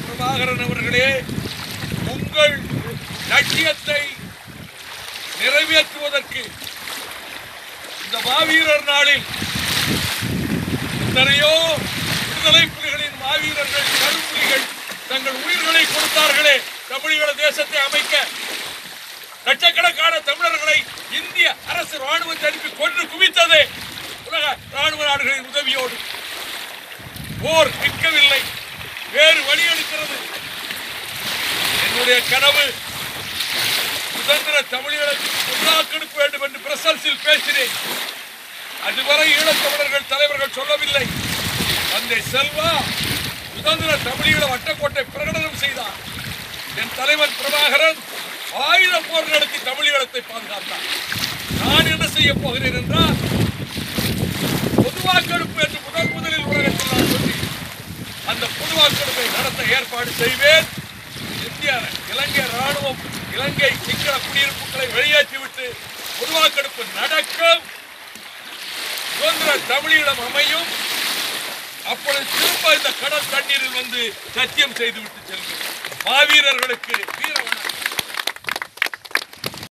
பிரபாகரன் அவர்களே உங்கள் லட்சியத்தை நிறைவேற்றுவதற்கு இந்த மாவீரர் நாளில் எத்தனையோ விடுதலை புலிகளின் மாவீரர்கள் கருப்புலிகள் தங்கள் உயிர்களை கொடுத்தார்களே தமிழீழ தேசத்தை அமைக்க. லட்சக்கணக்கான தமிழர்களை இந்திய அரசு ராணுவத்தை அனுப்பி கொன்று குவித்ததே உலக ராணுவ நாடுகளின் உதவியோடு. போர் நிற்கவில்லை. வேறு வழி எடுக்கிறது என்னுடைய கனவு சுதந்திர தமிழர்களை உருவாக்கெடுக்க வேண்டும் என்று பிரசல்ஸில் பேசினேன். அதுவரை ஈழத்தமிழர்கள் தலைவர்கள் சொல்லவில்லை. தந்தை செல்வா சுதந்திர தமிழீழ வட்டக்கோட்டை பிரகடனம் செய்தார். என் தலைவர் பிரபாகரன் ஆயுத போர் நடத்தி தமிழீழத்தை பாதுகாத்தார். நான் என்ன செய்ய போகிறேன் என்றால் பொதுவாக்கெடுப்பை நடத்த ஏற்பாடு செய்வேன். இந்திய இலங்கை ராணுவம் இலங்கை சிங்கள குடியிருப்புகளை வெளியேற்றிவிட்டு பொதுவாக்கெடுப்பு நடக்கும். சுதந்திர தமிழீழம் அமையும். அப்பொழுது திரும்ப இந்த கடல் தண்ணீரில் வந்து சத்தியம் செய்துவிட்டு செல்கிறோம் மாவீரர்களுக்கு வீர வணக்கம்.